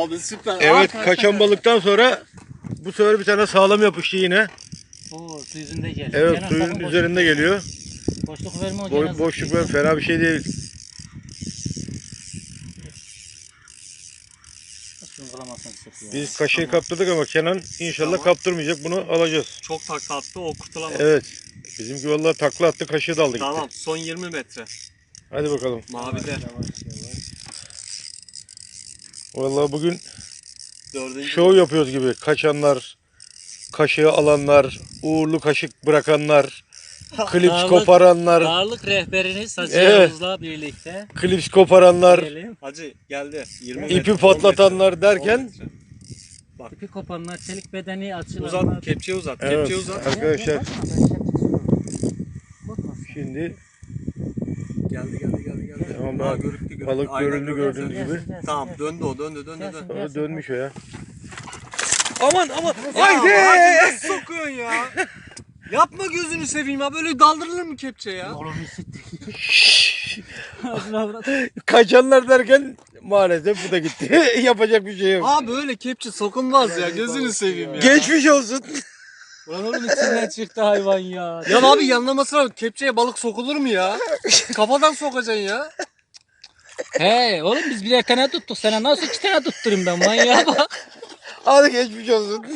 Abi süper. Evet Aa, kaçan balıktan sonra bu sefer bir tane sağlam yapıştı yine. Oo su yüzünde gel. Evet Kenan, suyun sakın üzerinde geliyor. Boş, boşluk verme o Boy, Kenan boşluk ben fena bir şey değil. Ya. Biz kaşığı kaptırdık ama Kenan inşallah kaptırmayacak. Bunu alacağız. Çok takla attı o kurtulamaz. Evet. Bizimki vallahi takla attı kaşığı da aldı gitti. Tamam son 20 metre. Hadi bakalım. Mavide. Vallahi bugün Dördüncü. şov yapıyoruz gibi. Kaçanlar, kaşığı alanlar, uğurlu kaşık bırakanlar, klips Ağırlık- koparanlar, Ağırlık rehberiniz Hacı Evet. Yavuz'la birlikte. klips koparanlar. Hacı geldi. 20 ipi metre, on patlatanlar derken metre. İpi kopanlar, çelik bedeni açılanlar. Uzat kepçeyi uzat. Evet. Kepçeyi uzat. Arkadaşlar şimdi Geldi geldi geldi geldi. Aa, bak. görüktü, görüktü. balık Aynen görüldü gördüğünüz gibi. Tamam döndü o döndü döndü Gelsin. döndü. O dönmüş o ya. Aman aman. Haydi! Hacı nasıl sokuyorsun ya? Yapma gözünü seveyim ya böyle daldırılır mı kepçe ya? Oğlum hissettik. Kaçanlar derken maalesef bu da gitti. Yapacak bir şey yok. Abi böyle kepçe sokulmaz ya gözünü seveyim ya. Geçmiş olsun. Ulan oğlum içinden çıktı hayvan ya. Ya abi yanlamasına kepçeye balık sokulur mu ya? Kafadan sokacaksın ya. He oğlum biz birer tane tuttuk. Sana nasıl iki tane tutturayım ben manyağa bak. Hadi geçmiş olsun.